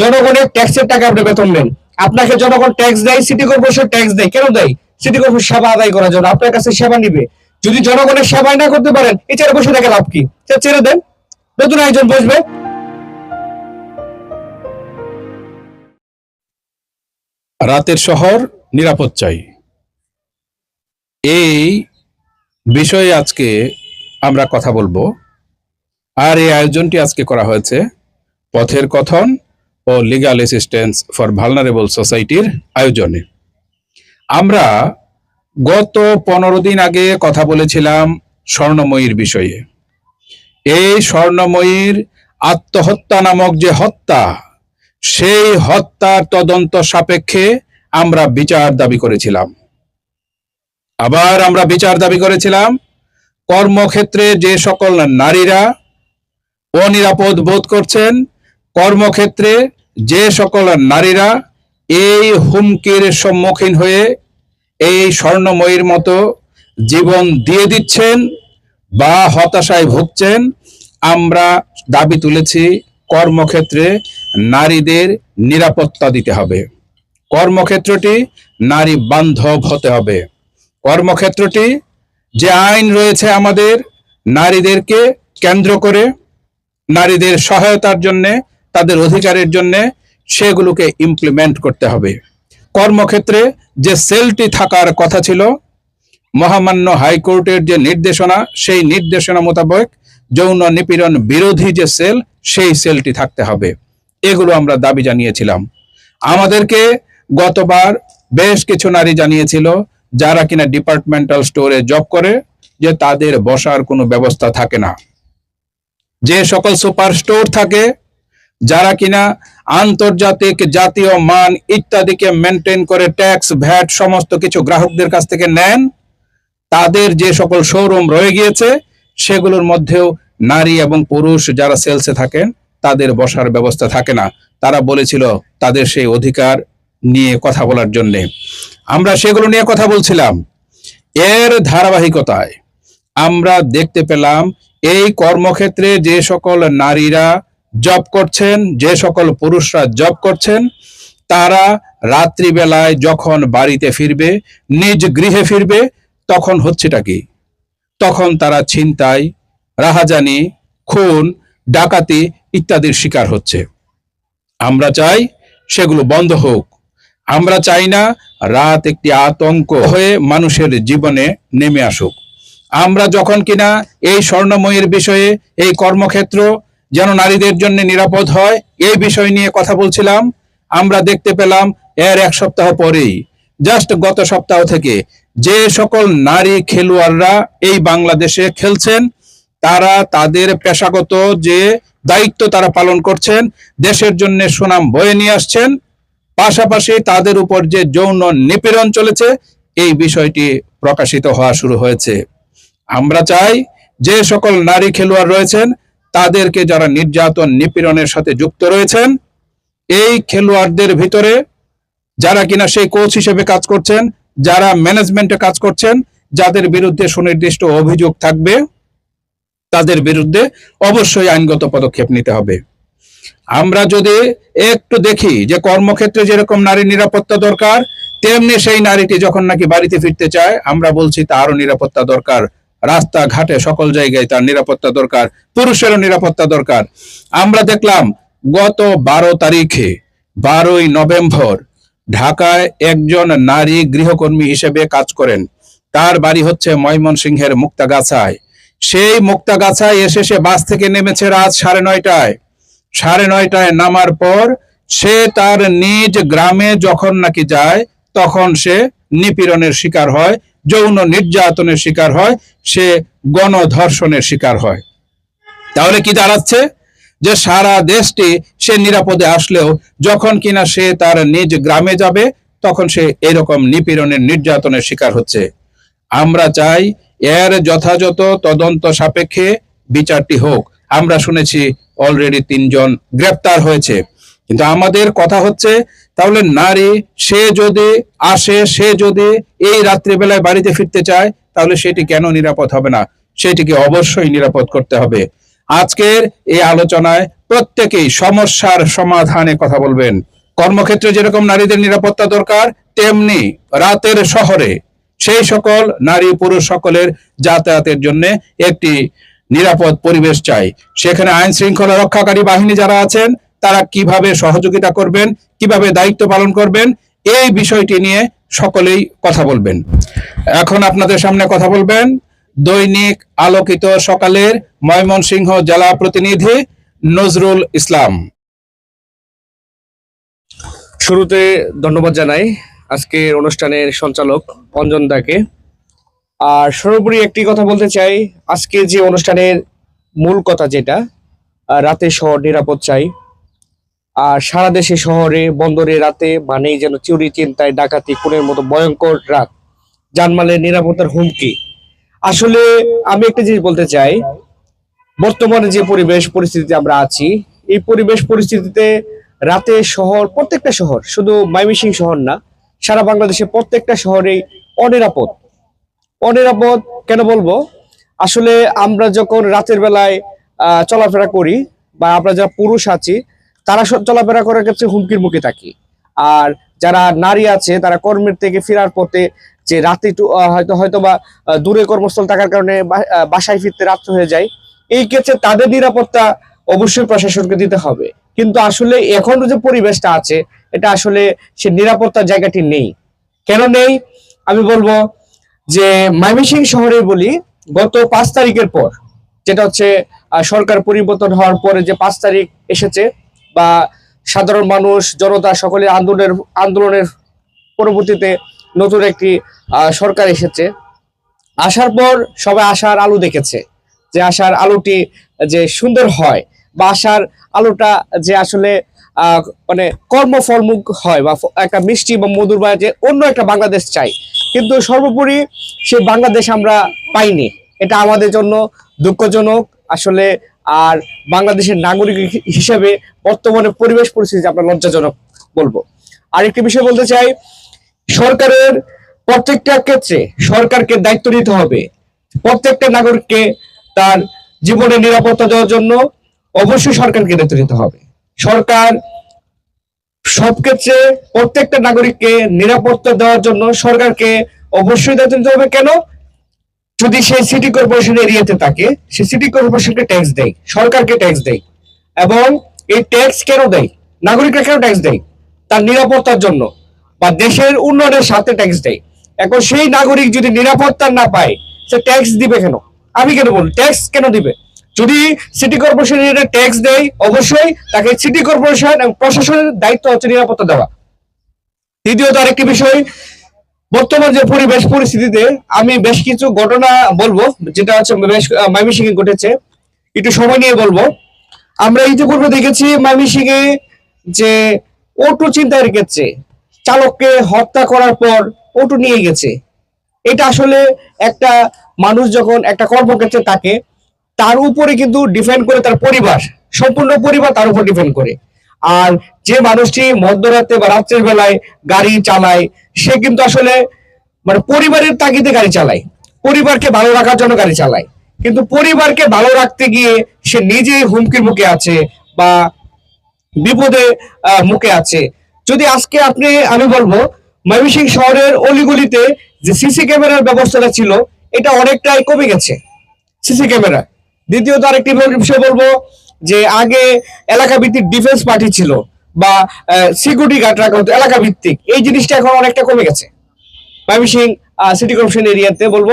জনগণের ট্যাক্সের টাকা আপনি বেতন নেন। আপনাকে জনগণ ট্যাক্স দেয় সিটি কর্পোরেশন ট্যাক্স দেয়। কেন দেয়? সিটি কর্পোরেশন সেবা আদায় করার জন্য, আপনার কাছে সেবা নিবে। যদি জনগণের সেবাই না করতে পারেন, এই চেয়ারে বসে থেকে লাভ কি? ছেড়ে দেন। নতুন একজন বসবে। রাতের শহর নিরাপদ চাই। এই বিষয়ে আজকে আমরা কথা বলব। আর এই আয়োজনটি আজকে করা হয়েছে পথের কথন ও লিগাল অ্যাসিস্ট্যান্স ফর ভালনারেবল সোসাইটির আয়োজনে। আমরা গত পনেরো দিন আগে কথা বলেছিলাম স্বর্ণময়ীর বিষয়ে। এই স্বর্ণময়ীর আত্মহত্যা নামক যে হত্যা, সেই হত্যার তদন্ত সাপেক্ষে আমরা বিচার দাবি করেছিলাম। আবার আমরা বিচার দাবি করেছিলাম, কর্মক্ষেত্রে যে সকল নারীরা অনিরাপদ বোধ করছেন, কর্মক্ষেত্রে যে সকল নারীরা এই হুমকির সম্মুখীন হয়ে এই স্বর্ণময়ীর মতো জীবন দিয়ে দিচ্ছেন বা হতাশায় ভুগছেন, আমরা দাবি তুলেছি কর্মক্ষেত্রে নারীদের নিরাপত্তা দিতে হবে। কর্মক্ষেত্রটি নারী বান্ধব হতে হবে। কর্মক্ষেত্রটি যে আইন রয়েছে আমাদের, নারীদেরকে কেন্দ্র করে, নারীদের সহায়তার জন্য তাদের অধিকারের জন্য সেগুলোকে ইমপ্লিমেন্ট করতে হবে। কর্মক্ষেত্রে যে সেলটি থাকার কথা ছিল, মহামান্য হাইকোর্টের যে নির্দেশনা, সেই নির্দেশনা মোতাবেক যৌন নিপীড়ন বিরোধী যে সেল, সেই সেলটি থাকতে হবে। এগুলো আমরা দাবি জানিয়েছিলাম। আমাদেরকে গতবার বেশ কিছু নারী জানিয়েছিল, যারা কিনা ডিপার্টমেন্টাল স্টোরে জব করে, যে তাদের বসার কোনো ব্যবস্থা থাকে না। যে সকল সুপার স্টোর থাকে যারা কিনা আন্তর্জাতিক জাতীয় মান ইত্যাদিকে মেনটেন করে ট্যাক্স ভ্যাট সমস্ত কিছু গ্রাহকদের কাছ থেকে নেন, তাদের যে সকল শোরুম রয়ে গিয়েছে, সেগুলোর মধ্যেও নারী এবং পুরুষ যারা সেলসে থাকেন, তাদের বসার ব্যবস্থা থাকে না। তারা বলেছিল, তাদের সেই অধিকার নিয়ে কথা বলার জন্য। আমরা সেগুলো নিয়ে কথা বলছিলাম। এর ধারাবাহিকতায় আমরা দেখতে পেলাম, এই কর্মক্ষেত্রে যে সকল নারীরা জব করছেন, যে সকল পুরুষরা জব করছেন, তারা রাত্রিবেলায় যখন বাড়িতে ফিরবে, নিজ গৃহে ফিরবে, তখন হচ্ছেটা কি? তখন তারা ছিনতাই, রাহাজানি, খুন, ডাকাতি ইত্যাদির শিকার হচ্ছে। আমরা চাই সেগুলো বন্ধ হোক। আমরা চাই না রাত একটি আতঙ্ক হয়ে মানুষের জীবনে নেমে আসুক। আমরা যখন কিনা এই স্বর্ণময়ের বিষয়ে এই কর্মক্ষেত্র যেন নারীদের জন্য নিরাপদ হয়। এই বিষয় নিয়ে কথা বলছিলাম। আমরা দেখতে পেলাম এর এক সপ্তাহ পরেই, জাস্ট গত সপ্তাহ থেকে, যে সকল নারী খেলোয়াড়রা এই বাংলাদেশে খেলছেন, তারা তাদের পেশাগত যে দায়িত্ব তারা পালন করছেন, দেশের জন্য সুনাম বয়ে নিয়ে আসছেন, পাশাপাশি তাদের উপর যে যৌন নিপীড়ন চলেছে, এই বিষয়টি প্রকাশিত হওয়া শুরু হয়েছে। আমরা চাই যে সকল নারী খেলোয়াড় রয়েছেন তাদেরকে যারা নির্যাতন নিপীড়নের সাথে যুক্ত রয়েছেন, এই খেলোয়াড়দের ভিতরে যারা কিনা সেই কোচ হিসেবে কাজ করছেন, যারা ম্যানেজমেন্টে কাজ করছেন, যাদের বিরুদ্ধে সুনির্দিষ্ট অভিযোগ থাকবে, তাদের বিরুদ্ধে অবশ্যই আইনগত পদক্ষেপ নিতে হবে। আমরা যদি একটু দেখি যে কর্মক্ষেত্রে যেরকম নারী নিরাপত্তা দরকার, তেমনি সেই নারীটি যখন নাকি বাড়িতে ফিরতে চায়, আমরা বলছি তারও নিরাপত্তা দরকার। রাস্তা ঘাটে সকল জায়গায় তার নিরাপত্তা দরকার, পুরুষেরও নিরাপত্তা দরকার। আমরা দেখলাম গত বারো তারিখে, বারোই নভেম্বর, ঢাকায় একজন নারী গৃহকর্মী হিসেবে কাজ করেন। তার বাড়ি হচ্ছে ময়মনসিংহের মুক্তাগাছায়। সেই মুক্তাগাছায় এসে সে বাস থেকে নেমেছে রাত সাড়ে নয়টায়। সাড়ে নয়টায় নামার পর সে তার নিজ গ্রামে যখন নাকি যায়, তখন সে নিপীড়নের শিকার হয়। যৌন নির্যাতনের শিকার হয়, সে গণধর্ষণের শিকার হয়। তাহলে কি দাঁড়াচ্ছে? যে সারা দেশটি সে নিরাপদে আসলেও যখন কিনা সে তার নিজ গ্রামে যাবে, তখন সে এরকম নিপীড়নের নির্যাতনের শিকার হচ্ছে। আমরা চাই এর যথাযথ তদন্ত সাপেক্ষে বিচারটি হোক। আমরা শুনেছি অলরেডি তিনজন গ্রেপ্তার হয়েছে। কিন্তু আমাদের কথা হচ্ছে, তাহলে নারী, সে যদি আসে, সে যদি এই রাত্রিবেলায় বাড়িতে ফিরতে চায়, তাহলে সেটি কেন নিরাপদ হবে না? সেটিকে অবশ্যই নিরাপদ করতে হবে। আজকের এই আলোচনায় প্রত্যেকেই সমস্যার সমাধানে কথা বলবেন। কর্মক্ষেত্রে যেরকম নারীদের নিরাপত্তা দরকার, তেমনি রাতের শহরে সেই সকল নারী পুরুষ সকলের যাতায়াতের জন্য একটি নিরাপদ পরিবেশ চাই। সেখানে আইন শৃঙ্খলা রক্ষাকারী বাহিনী যারা আছেন তারা কীভাবে সহযোগিতা করবেন, কীভাবে দায়িত্ব পালন করবেন, এই বিষয়টি নিয়ে সকলেই কথা বলবেন। এখন আপনাদের সামনে কথা বলবেন দৈনিক আলোকিত সকালের ময়মনসিংহ জেলা প্রতিনিধি নজরুল ইসলাম। শুরুতে ধন্যবাদ জানাই আজকের অনুষ্ঠানের সঞ্চালক অঞ্জন দাকে। আর সর্বোপরি একটি কথা বলতে চাই, আজকে যে অনুষ্ঠানের মূল কথা যেটা, রাতে শহর নিরাপদ চাই আর সারা দেশে, শহরে, বন্দরে রাতে মানেই যেন চুরি, চিন্তায়, ডাকাতি, খুনের মতো ভয়ঙ্কর রাত। জানমালের নিরাপত্তার হুমকি। আসলে আমি একটা জিনিস বলতে চাই। বর্তমানে যে পরিবেশ পরিস্থিতিতে আমরা আছি, এই পরিবেশ পরিস্থিতিতে রাতে শহর, প্রত্যেকটা শহর, শুধু মাইমিসিং শহর না, সারা বাংলাদেশে প্রত্যেকটা শহরেই অনিরাপদ। অনিরাপদ কেন বলব? আসলে আমরা যখন রাতের বেলায় চলাফেরা করি বা আমরা যারা পুরুষ আছি তারা চলাফেরা করার ক্ষেত্রে হুমকির মুখে থাকি। আর যারা নারী আছে, তারা কর্মের থেকে ফেরার পথে যে রাতে হয়তো হয়তো বা দূরে কর্মস্থল থাকার কারণে বাসায় ফিরতে রাত্র হয়ে যায়, এই ক্ষেত্রে তাদের নিরাপত্তা অবশ্যই প্রশাসনকে দিতে হবে। কিন্তু আসলে এখন যে পরিবেশটা আছে, এটা আসলে সে নিরাপত্তার জায়গাটি নেই। কেন নেই? আমি বলব যে ময়মনসিংহ শহরে বলি, গত পাঁচ তারিখের পর, যেটা হচ্ছে সরকার পরিবর্তন হওয়ার পরে যে পাঁচ তারিখ এসেছে বা সাধারণ মানুষ, জনতা সকলের আন্দোলনের আন্দোলনের পরবর্তীতে নতুন একটি সরকার এসেছে। আসার পর সবাই আশার আলো দেখেছে যে আশার আলোটি যে সুন্দর হয় বা আশার আলোটা যে আসলে মানে কর্মফলমুখ হয় বা একটা মিষ্টি বা মধুর বা যে অন্য একটা বাংলাদেশ চাই। কিন্তু সর্বোপরি সে বাংলাদেশ আমরা পাইনি। এটা আমাদের জন্য দুঃখজনক। আসলে আর বাংলাদেশের নাগরিক হিসেবে বর্তমানে পরিবেশ পরিস্থিতি আমরা লজ্জাজনক বলব। আরেকটি বিষয় বলতে চাই, সরকারের প্রত্যেকটা ক্ষেত্রে সরকারকে দায়িত্ব নিতে হবে। প্রত্যেকটা নাগরিককে তার জীবনের নিরাপত্তা দেওয়ার জন্য অবশ্যই সরকারকে দায়িত্ব নিতে হবে। সরকার সব ক্ষেত্রে প্রত্যেকটা নাগরিককে নিরাপত্তা দেওয়ার জন্য সরকারকে অবশ্যই দায়িত্ব নিতে হবে। কেন? যদি সে সিটি কর্পোরেশন এরিয়াতে থাকে, সে সিটি কর্পোরেশনকে ট্যাক্স দেয়, সরকারকে ট্যাক্স দেয়, এবং এই ট্যাক্স কেন দেয়? নাগরিকরা কেন ট্যাক্স দেয়? তার নিরাপত্তার জন্য, বা দেশের উন্নয়নের সাথে ট্যাক্স দেয়। এখন সেই নাগরিক যদি নিরাপত্তা না পায়, সে ট্যাক্স দিবে কেন? আমি কেন বল ট্যাক্স কেন দিবে? যদি সিটি কর্পোরেশন এটা ট্যাক্স দেয়, অবশ্যই তাকে সিটি কর্পোরেশন এবং প্রশাসনের দায়িত্ব হচ্ছে নিরাপত্তা দেওয়া। দ্বিতীয়ত আরেকটি বিষয় বর্তমান যে পরিবেশ পরিস্থিতিতে আমি বেশ কিছু ঘটনা বলব, যেটা হচ্ছে ময়মনসিং ঘটেছে। একটু সময় নিয়ে বলব। আমরা ইতিপূর্বে দেখেছি ময়মনসিং যে অটো চিন্তায় ক্ষেত্রে চালককে হত্যা করার পর অটো নিয়ে গেছে। এটা আসলে একটা মানুষ যখন একটা কর্মক্ষেত্রে থাকে, তার উপরে কিন্তু ডিপেন্ড করে তার পরিবার, সম্পূর্ণ পরিবার তার উপর ডিপেন্ড করে। আর যে মানুষটি মধ্যরাতে বা রাত্রের বেলায় গাড়ি চালায়, সে কিন্তু আসলে মানে পরিবারের তাগিদে গাড়ি চালায়। পরিবারকে ভালো রাখার জন্য গাড়ি চালায়। কিন্তু পরিবারকে ভালো রাখতে গিয়ে সে নিজেই হুমকির মুখে আছে বা বিপদে মুখে আছে। যদি আজকে আপনি, আমি বলব, ময়মনসিংহ শহরের অলিগলিতে যে সিসি ক্যামেরার ব্যবস্থাটা ছিল, এটা অনেকটাই কমে গেছে। CC camera. দ্বিতীয়ত আরেকটি বিষয় বলব যে আগে এলাকা ভিত্তিক ডিফেন্স পার্টি ছিল বা সিকিউরিটি গার্ড রাখা হতো এলাকা ভিত্তিক এই জিনিসটা এখন অনেকটা কমে গেছে। ময়মনসিং সিটি কর্পোরেশন এরিয়াতে বলব।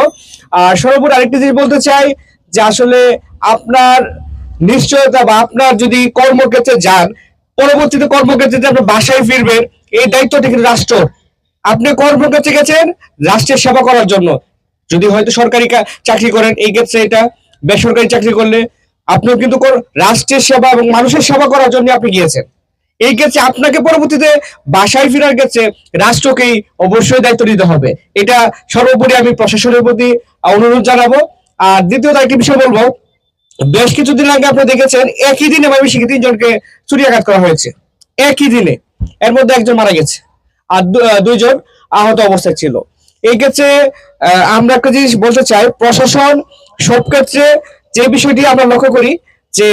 আর সর্বোপরি আরেকটি জিনিস বলতে চাই যে আসলে আপনার নিশ্চয়তা বা আপনার যদি কর্মক্ষেত্রে যান, পরবর্তীতে কর্মক্ষেত্রে আপনি বাসায় ফিরবেন, এই দায়িত্বটা কিন্তু রাষ্ট্র। আপনি কর্মক্ষেত্রে গেছেন, রাষ্ট্রের সেবা করার জন্য। যদি হয়তো সরকারি চাকরি করেন, এই ক্ষেত্রে এটা বেসরকারি চাকরি করলে আপনিও কিন্তু রাষ্ট্রের সেবা এবং মানুষের সেবা করার জন্য আপনি গিয়েছেন। এই ক্ষেত্রে আপনাকে পরবর্তীতে বাসায় ফেরার ক্ষেত্রে রাষ্ট্রকেই অবশ্যই দায়িত্ব নিতে হবে। এটা সর্বোপরি আমি প্রশাসনের প্রতি অনুরোধ জানাব। আর দ্বিতীয়ত একটি বিষয় বলব, বেশ কিছুদিন আগে আপনি দেখেছেন, একই দিনে ময়মনসিংহে তিনজনকে চুরিয়াঘাত করা হয়েছে। একই দিনে, এর মধ্যে একজন মারা গেছে আর দুইজন আহত অবস্থায় ছিল। এই ক্ষেত্রে আমরা একটা জিনিস বলতে চাই, প্রশাসন সব ক্ষেত্রে যে বিষয়টি আমরা লক্ষ্য করি যে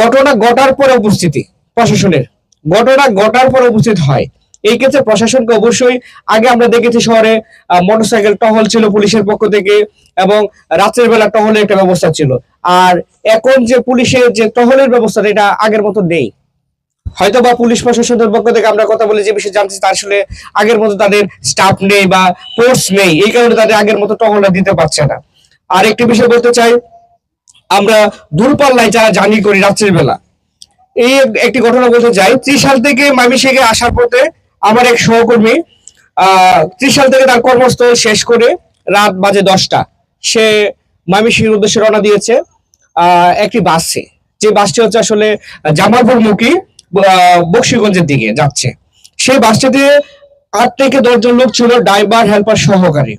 ঘটনা ঘটার পরে উপস্থিতি প্রশাসনের। ঘটনা ঘটার পরে উপস্থিত হয়। এই ক্ষেত্রে প্রশাসনকে অবশ্যই আগে আমরা দেখেছি শহরে মোটরসাইকেল টহল ছিল পুলিশের পক্ষ থেকে এবং রাত্রের বেলা টহলের একটা ব্যবস্থা ছিল। আর এখন যে পুলিশের যে টহলের ব্যবস্থা এটা আগের মতো নেই। হয়তো বা পুলিশ প্রশাসনের পক্ষ থেকে আমরা কথা বলে, যে বিষয়ে জানছি তার আসলে আগের মতো তাদের স্টাফ নেই বা ফোর্স নেই। এই কারণে তাদের আগের মতো টহলটা দিতে পারছে না। আর একটি বিষয় বলতে চাই আমরা দূরপাল্লায় যারা জার্নি করি রাত্রের বেলা এই একটি ঘটনা বলতে চাই ত্রিশাল থেকে মাইমিসিংয়ে আসার পথে আমার এক সহকর্মী আহ ত্রিশাল থেকে তার কর্মস্থল শেষ করে রাত বাজে দশটা সে ময়মনসিংহের উদ্দেশ্যে রওনা দিয়েছে আহ একটি বাসে। যে বাসটি হচ্ছে আসলে জামালপুর মুখী আহ, বক্সিগঞ্জের দিকে যাচ্ছে। সেই বাসটিতে আট থেকে দশজন লোক ছিল ড্রাইভার হেল্পার সহকারী।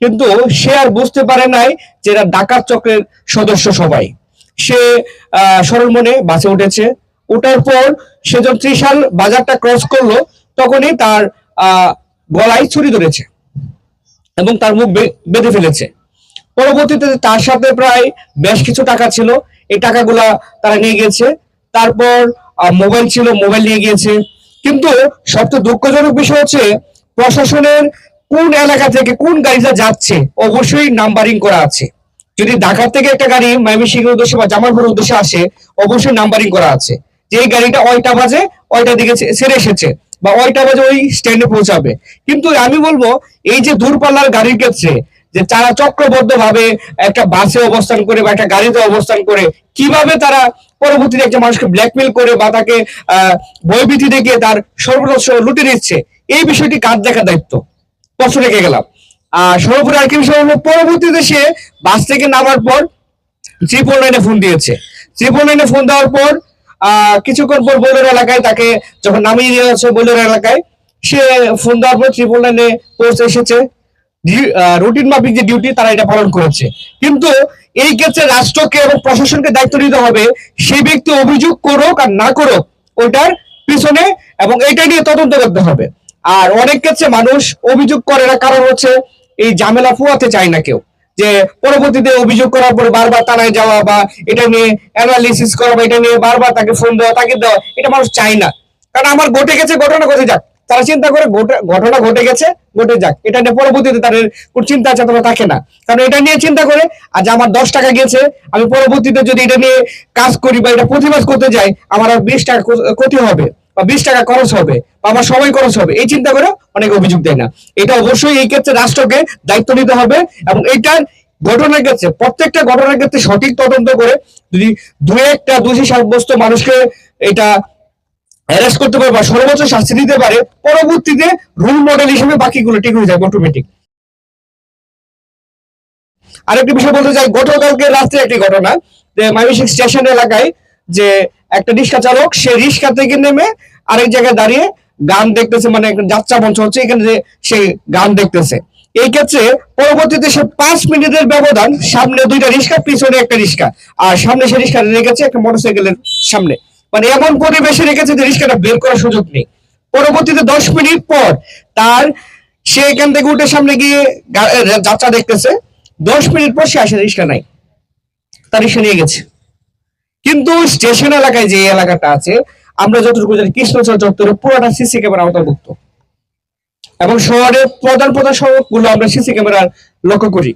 কিন্তু সে আর বুঝতে পারে নাই যে এরা ডাকাত চক্রের সদস্য সবাই। সে সরল মনে বাসে উঠেছে। ওঠার পর সে যখন ত্রিশাল বাজারটা ক্রস করল, তখনই তার গলায় ছুরি ধরেছে এবং তার মুখ বেঁধে ফেলেছে। পরবর্তীতে তার সাথে প্রায় বেশ কিছু টাকা ছিল। এই টাকাগুলা তারা নিয়ে গেছে তারপর মোবাইল ছিল, মোবাইল নিয়ে গিয়েছে। কিন্তু সবচেয়ে দুঃখজনক বিষয় হচ্ছে প্রশাসনের কোন এলাকা থেকে কোন গাড়িটা যাচ্ছে, অবশ্যই নাম্বারিং করা আছে। যদি ঢাকা থেকে একটা গাড়ি ময়মনসিংহ উদ্দেশ্যে বা জামালপুর উদ্দেশ্যে আসে, অবশ্যই নাম্বারিং করা আছে। যে এই গাড়িটা ওইটা বাজে, ওইটা দিকে ছেড়ে এসেছে বা ওইটা বাজে ওই স্ট্যান্ডে পৌঁছাবে। কিন্তু আমি বলব, এই যে দূরপাল্লার গাড়ির ক্ষেত্রে, যে তারা চক্রবদ্ধ ভাবে একটা বাসে অবস্থান করে বা একটা গাড়িতে অবস্থান করে, কীভাবে তারা পরবর্তীতে একটা মানুষকে ব্ল্যাকমেল করে বা তাকে, আহ, ভয়ভীতি দেখিয়ে তার সর্বস্ব লুটে নিচ্ছে, এই বিষয়টি কার দেখা দায়িত্ব। প্রশ্ন রেখে গেলাম। আর সর্বোপরি আরেকটি বিষয় হলো পরবর্তীতে সে বাস থেকে নামার পর ট্রিপল লাইনে ফোন দিয়েছে। ট্রিপল লাইনে ফোন দেওয়ার পর কিছুক্ষণ পর বৈলোর এলাকায় তাকে যখন নামিয়ে দেওয়া হচ্ছে বৈলোর এলাকায়, সে ফোন দেওয়ার পর ট্রিপল লাইনে পৌঁছে এসেছে। রুটিন মাফিক যে ডিউটি তারা এটা পালন করেছে। কিন্তু এই ক্ষেত্রে রাষ্ট্রকে এবং প্রশাসনকে দায়িত্ব নিতে হবে সেই ব্যক্তি অভিযোগ করুক আর না করুক, ওইটার পিছনে এবং এটা নিয়ে তদন্ত করতে হবে। আর অনেক ক্ষেত্রে মানুষ অভিযোগ করে না, কারণ হচ্ছে এই ঝামেলা পোয়াতে চায় না কেউ। যে পরবর্তীতে অভিযোগ করার পরে বারবার থানায় যাওয়া বা এটা নিয়ে অ্যানালিসিস করা বা এটা নিয়ে বারবার তাকে ফোন দেওয়া, তাকে দেওয়া, এটা মানুষ চায় না। কারণ আমার ঘটে গেছে, ঘটনা ঘটে যাক। তারা চিন্তা করে ঘটে- ঘটনা ঘটে গেছে, ঘটে যাক। এটা নিয়ে পরবর্তীতে তাদের কোনো চিন্তা চেতনা থাকে না। কারণ এটা নিয়ে চিন্তা করে, আজ আমার দশ টাকা গেছে আমি পরবর্তীতে যদি এটা নিয়ে কাজ করি বা এটা প্রতিবাদ করতে যাই, আমার আর বিশ টাকা ক্ষতি হবে। বা বিশ টাকা খরচ হবে বা আমার সময় খরচ হবে, এই চিন্তা করে অনেকে অভিযোগ দেয় না। এটা অবশ্যই এই ক্ষেত্রে রাষ্ট্রকে দায়িত্ব নিতে হবে এবং এটার ঘটনার ক্ষেত্রে, প্রত্যেকটা ঘটনার ক্ষেত্রে সঠিক তদন্ত করে যদি দু একটা দোষী সাব্যস্ত মানুষকে এটা অ্যারেস্ট করতে পারে বা সর্বোচ্চ শাস্তি দিতে পারে, পরবর্তীতে রোল মডেল হিসেবে বাকিগুলো ঠিক হয়ে যাবে অটোমেটিক আরেকটি বিষয় বলতে চাই, গতকালকে রাত্রে একটি ঘটনা, যে ময়মনসিংহ স্টেশন এলাকায় যে একটা রিক্সা চালক, সে রিক্সা থেকে নেমে আরেক জায়গায় দাঁড়িয়ে গান দেখতেছে মানে যাত্রা মঞ্চ হচ্ছে, এখানে যে সে গান দেখতেছে। এই ক্ষেত্রে পরবর্তীতে সে পাঁচ মিনিটের ব্যবধান, সামনে দুইটা রিক্সা, পিছনে একটা রিক্সা। আর সামনে সে রিক্সা রেখেছে একটা মোটরসাইকেলের সামনে। মানে এমন পরিবেশে রেখেছে যে রিক্সাটা বের করার সুযোগ নেই। পরবর্তীতে দশ মিনিট পর তার সে এখান থেকে উঠে সামনে গিয়ে যাত্রা দেখতেছে। দশ মিনিট পর সে আসে রিক্সা নাই। তার রিক্সা নিয়ে গেছে। কিন্তু স্টেশন এলাকায় যে এলাকাটা আছে, আমরা যতটুকু জানি কৃষ্ণচর চত্বরে পুরোটা সিসি ক্যামেরা আওতাভুক্ত এবং শহরের প্রধান প্রধান সড়কগুলো আমরা সিসি ক্যামেরা লক্ষ্য করি।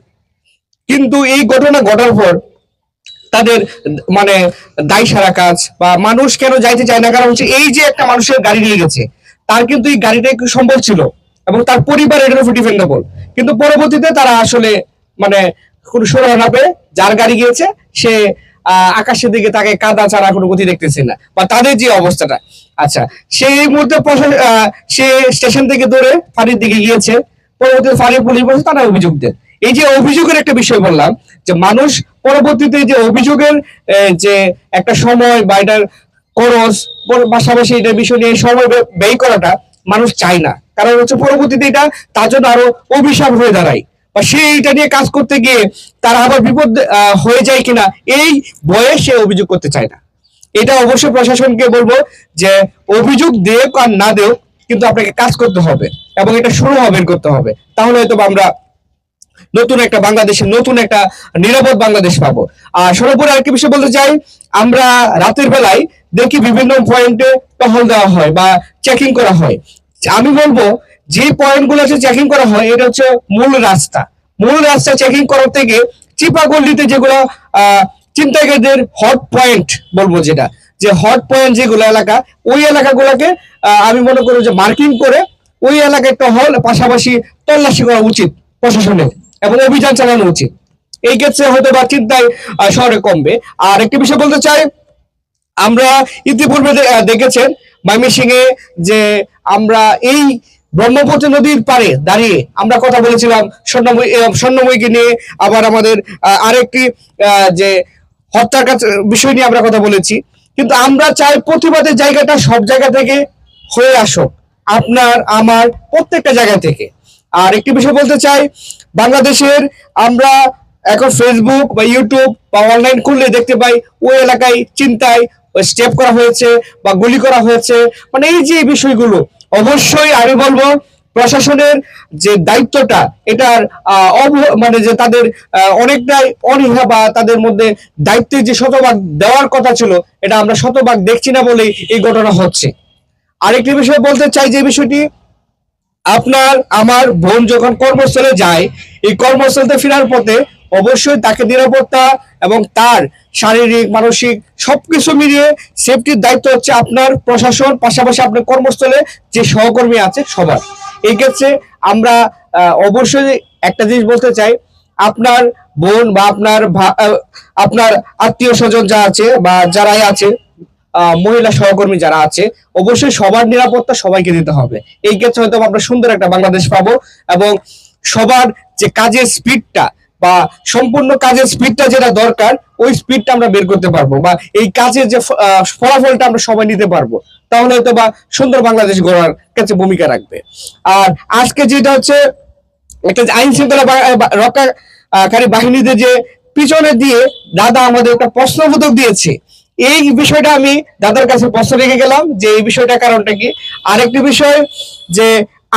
কিন্তু এই ঘটনা ঘটার পর তাদের মানে দায় সারা কাজ বা মানুষ কেন যাইতে চায় না, কারণ হচ্ছে এই যে একটা মানুষের গাড়ি নিয়ে গেছে, তার কিন্তু এই গাড়িটা একটু সম্ভব ছিল এবং তার পরিবার এটার উপর ডিপেন্ডেবল কিন্তু পরবর্তীতে তারা আসলে মানে কোনো সুরাহা না পেয়ে যার গাড়ি গিয়েছে, সে আকাশের দিকে তাকে কাদা ছাড়া কোনো গতি দেখতেছে না। বা তাদের যে অবস্থাটা। আচ্ছা সেই মুহূর্তে সে স্টেশন থেকে দৌড়ে ফাঁড়ির দিকে গিয়েছে। পরবর্তীতে ফাঁড়ি পুলিশ বলছে, তারা অভিযোগ দেন। এই যে অভিযোগের একটা বিষয় বললাম, যে মানুষ পরবর্তীতে যে অভিযোগের যে একটা সময় বা এটার খরচ পাশাপাশি এটার বিষয় নিয়ে সময় ব্যয় করাটা মানুষ চায় না। কারণ হচ্ছে পরবর্তীতে এটা তার জন্য আরও অভিশাপ হয়ে দাঁড়ায়। বা সে এটা নিয়ে কাজ করতে গিয়ে তারা আবার বিপদ হয়ে যায় কিনা, এই ভয়ে সে অভিযোগ করতে চায় না। এটা অবশ্যই প্রশাসনকে বলব যে অভিযোগ দেওক আর না দেওক কিন্তু আপনাকে কাজ করতে হবে এবং এটা শুরু হবে করতে হবে। তাহলে হয়তো আমরা নতুন একটা বাংলাদেশের, নতুন একটা নিরাপদ বাংলাদেশ পাবো। আর সর্বোপরি আরেকটি বিষয় বলতে চাই, আমরা রাতের বেলায় দেখি বিভিন্ন পয়েন্টে টহল দেওয়া হয় বা চেকিং করা হয়। আমি বলব যে পয়েন্টগুলো চেকিং করা হয়, এটা হচ্ছে মূল রাস্তা। মূল রাস্তা চেকিং করার থেকে চিপা গল্লিতে যেগুলো চিন্তাকারীদের হট পয়েন্ট বলব যেটা, যে হট পয়েন্ট যেগুলো এলাকা, ওই এলাকাগুলোকে আমি মনে করি যে মার্কিং করে ওই এলাকায় টহল পাশাপাশি তল্লাশি করা উচিত প্রশাসনের এবং অভিযান চালানো উচিত। এই ক্ষেত্রে হয়তো বা চিন্তায় শহরে কমবে। আর একটি বিষয় বলতে চাই, আমরা ইতিপূর্বে দেখেছেন ময়মনসিং এ যে আমরা এই ব্রহ্মপুত্র নদীর পারে দাঁড়িয়ে আমরা কথা বলেছিলাম স্বর্ণময়ী স্বর্ণময়ীকে নিয়ে। আবার আমাদের আরেকটি যে হত্যার কাছে বিষয় নিয়ে আমরা কথা বলেছি। কিন্তু আমরা চাই প্রতিবাদের জায়গাটা সব জায়গা থেকে হয়ে আসুক, আপনার, আমার প্রত্যেকটা জায়গা থেকে। আর একটি বিষয় বলতে চাই, বাংলাদেশের আমরা এখন ফেসবুক বা ইউটিউব বা অনলাইন খুললে দেখতে পাই ওই এলাকায় চিন্তায় স্টেপ করা হয়েছে বা গুলি করা হয়েছে। মানে এই যে বিষয়গুলো অবশ্যই আমি বলব, প্রশাসনের যে দায়িত্বটা, এটার মানে যে তাদের অনেকটাই অনীহা বা তাদের মধ্যে দায়িত্বের যে শতভাগ দেওয়ার কথা ছিল, এটা আমরা শতভাগ দেখছি না বলেই এই ঘটনা হচ্ছে। আরেকটি বিষয় বলতে চাই যে বিষয়টি, আপনার, আমার বোন যখন কর্মস্থলে যায়, এই কর্মস্থলতে ফেরার পথে অবশ্যই তাকে নিরাপত্তা এবং তার শারীরিক, মানসিক সবকিছু মিলিয়ে সেফটির দায়িত্ব হচ্ছে আপনার প্রশাসন, পাশাপাশি আপনার কর্মস্থলে যে সহকর্মী আছে সবার। এই ক্ষেত্রে আমরা অবশ্যই একটা জিনিস বলতে চাই, আপনার বোন বা আপনার আপনার আত্মীয় স্বজন যা আছে বা যারাই আছে মহিলা সহকর্মী যারা আছে, অবশ্যই সবার নিরাপত্তা সবাইকে দিতে হবে। এই ক্ষেত্রে হয়তো আমরা সুন্দর একটা বাংলাদেশ পাবো এবং সবার যে কাজের স্পিডটা বা সম্পূর্ণ কাজের স্পিডটা যেটা দরকার, ওই স্পিডটা আমরা বের করতে পারব বা এই কাজের যে ফলাফলটা আমরা সবাই নিতে পারব। তাহলে হয়তো বা সুন্দর বাংলাদেশ গড়ার কাছে ভূমিকা রাখবে। আর আজকে যেটা হচ্ছে, একটা আইন শৃঙ্খলা রক্ষাকারী বাহিনীদের যে পিছনে দিয়ে দাদা আমাদের একটা প্রশ্নবোধক দিয়েছে। এই বিষয়টা আমি দাদার কাছে প্রশ্ন রেখে গেলাম যে এই বিষয়টা কারণটা কি? আরেকটি বিষয় যে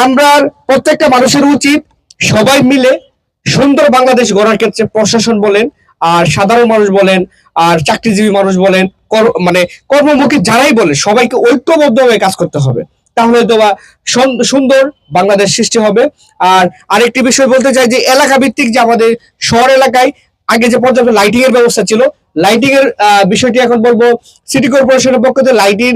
আমরা প্রত্যেকটা মানুষের উচিত সবাই মিলে সুন্দর বাংলাদেশ গড়ার ক্ষেত্রে প্রশাসন বলেন, আর সাধারণ মানুষ বলেন, আর চাকরিজীবী মানুষ বলেন মানে কর্মমুখী যারাই বলে সবাইকে ঐক্যবদ্ধভাবে কাজ করতে হবে। তাহলে হয়তো বা সুন্দর বাংলাদেশ সৃষ্টি হবে। আর আরেকটি বিষয় বলতে চাই যে এলাকা ভিত্তিক যে আমাদের শহর এলাকায় আগে যে পর্যাপ্ত লাইটিং এর ব্যবস্থা ছিল লাইটিং এর বিষয়টি এখন বলব সিটি কর্পোরেশনের পক্ষ থেকে লাইটিং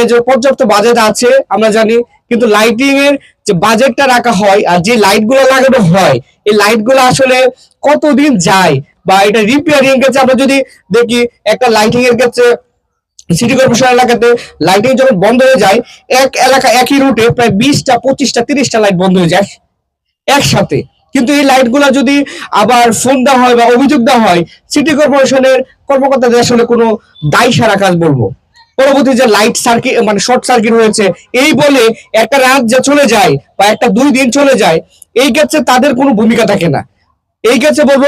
এর যে পর্যাপ্ত বাজেট আছে, আমরা জানি কিন্তু লাইটিং এর যে বাজেটটা রাখা হয় আর যে লাইটগুলো লাগানো হয়, এই লাইটগুলো আসলে কতদিন যায়? বা এটা রিপেয়ারিং এর ক্ষেত্রে আমরা যদি দেখি, একটা লাইটিং এর ক্ষেত্রে সিটি কর্পোরেশন এলাকাতে লাইটিং যখন বন্ধ হয়ে যায়, এক এলাকা একই রুটে প্রায় বিশটা, পঁচিশটা, তিরিশটা লাইট বন্ধ হয়ে যায় একসাথে। কিন্তু এই লাইটগুলা যদি আবার ফোন দেওয়া হয় বা অভিযোগ দেওয়া হয় সিটি কর্পোরেশনের কর্মকর্তাদের আসলে কোনো দায়ী সারা কাজ বলব। পরবর্তী যে লাইট সার্কিট মানে শর্ট সার্কিট হয়েছে এই বলে একটা রাত যে চলে যায় বা একটা দুই দিন চলে যায়, এই ক্ষেত্রে তাদের কোনো ভূমিকা থাকে না। এই ক্ষেত্রে বলব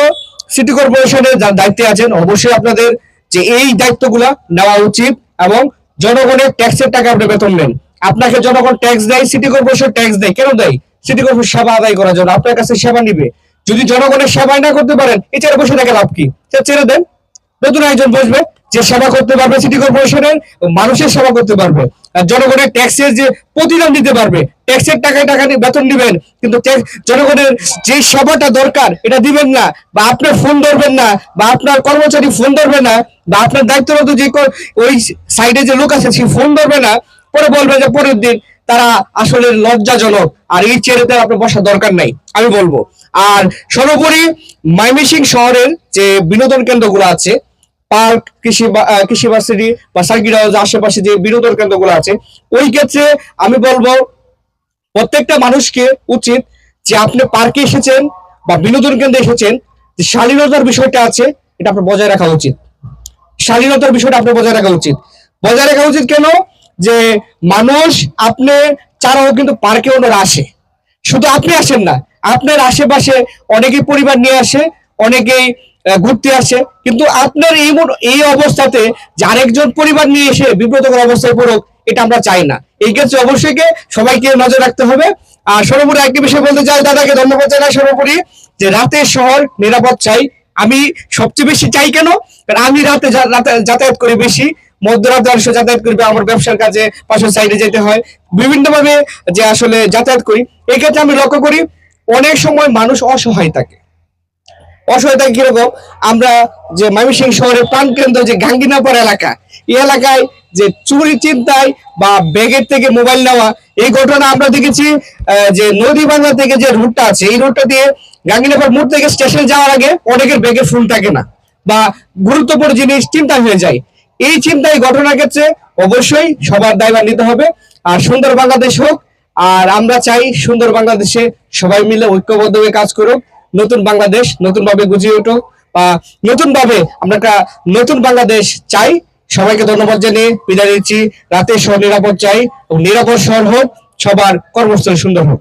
সিটি কর্পোরেশনের দায়িত্বে আছেন, অবশ্যই আপনাদের যে এই দায়িত্বগুলা নেওয়া উচিত এবং জনগণের ট্যাক্সের টাকা আপনি বেতন নেন। আপনাকে জনগণ ট্যাক্স দেয় সিটি কর্পোরেশন ট্যাক্স দেয়। কেন দেয়? সিটি কর্পোরেশন সেবা আদায় করার জন্য। আপনার কাছে সেবা নিবে। যদি জনগণের সেবাই না করতে পারেন এছাড়া বসে থাকে লাভ কি? ছেড়ে দেন। নতুন একজন বসবে। যে সেবা করতে পারবে সিটি কর্পোরেশনের মানুষের সেবা করতে পারবে। জনগণের ট্যাক্সের যে প্রতিদান দিতে পারবে ট্যাক্সের টাকায় টাকা বেতন দিবেন, কিন্তু জনগণের যে সেবাটা দরকার, এটা দিবেন না, বা আপনার ফোন ধরবেন না, বা আপনার কর্মচারী ফোন ধরবে না, বা আপনার দায়িত্বরত যে ওই সাইডে যে লোক আছে, সে ফোন ধরবে না, পরে বলবে যে পরের দিন তারা আসলে লজ্জাজনক, আর এই চেয়ারেতে আপনার বসার দরকার নাই, আমি বলব। আর সর্বোপরি মাইমিসিং শহরের যে বিনোদন কেন্দ্রগুলো আছে পার্ক, কৃষি কৃষি ভার্সিটি বা সার্কিট হাউস আশেপাশে যে বিনোদন কেন্দ্রগুলো আছে, ওই ক্ষেত্রে আমি বলব, প্রত্যেকটা মানুষকে উচিত যে আপনি পার্কে এসেছেন বা বিনোদন কেন্দ্রে এসেছেন, যে শালীনতার বিষয়টা আছে, এটা আপনার বজায় রাখা উচিত। শালীনতার বিষয়টা আপনার বজায় রাখা উচিত। বজায় রাখা উচিত কেন? যে মানুষ আপনি ছাড়াও কিন্তু পার্কে ওনারা আসে। শুধু আপনি আসেন না, আপনার আশেপাশে অনেকেই পরিবার নিয়ে আসে, অনেকেই ঘুরতে আসে। কিন্তু আপনার এই এই অবস্থাতে যে আরেকজন পরিবার নিয়ে এসে বিব্রতকর অবস্থায় পড়ুক, এটা আমরা চাই না। এই ক্ষেত্রে অবশ্যই সবাইকে নজর রাখতে হবে। আর সর্বোপরি একটি বিষয় বলতে চাই, দাদাকে ধন্যবাদ জানাই সর্বোপরি, যে রাতের শহর নিরাপদ চাই। আমি সবচেয়ে বেশি চাই কেন? কারণ আমি রাতে রাতে- যাতায়াত করি বেশি। মধ্যরাতে অবশ্য যাতায়াত করবে আমার ব্যবসার কাজে পাশের সাইডে যেতে হয়। বিভিন্ন ভাবে যে আসলে যাতায়াত করি। এই ক্ষেত্রে আমি লক্ষ্য করি, অনেক সময় মানুষ অসহায় থাকে। অসহায়তা কীরকম আমরা যে ময়মনসিংহ শহরের প্রাণকেন্দ্র যে গাঙ্গিনাপাড়া এলাকা, এই এলাকায় যে চুরি, চিন্তায় বা ব্যাগের থেকে মোবাইল নেওয়া, এই ঘটনা আমরা দেখেছি যে নদী বাংলা থেকে যে রুটটা আছে, এই রুটটা দিয়ে গাঙ্গিনাপাড় মোড় থেকে স্টেশন যাওয়ার আগে অনেকের ব্যাগে ফুল থাকে না বা গুরুত্বপূর্ণ জিনিস চিন্তা হয়ে যায়। এই চিন্তায় ঘটনার ক্ষেত্রে অবশ্যই সবার দায়ভার নিতে হবে। আর সুন্দর বাংলাদেশ হোক, আর আমরা চাই সুন্দর বাংলাদেশে সবাই মিলে ঐক্যবদ্ধ হয়ে কাজ করুক। নতুন বাংলাদেশ নতুন ভাবে গুজিয়ে উঠুক, বা নতুন ভাবে আমরা একটা নতুন বাংলাদেশ চাই। সবাইকে ধন্যবাদ জানিয়ে বিদায় দিচ্ছি রাতে শহর নিরাপদ চাই এবং নিরাপদ শহর হোক, সবার কর্মস্থল সুন্দর হোক।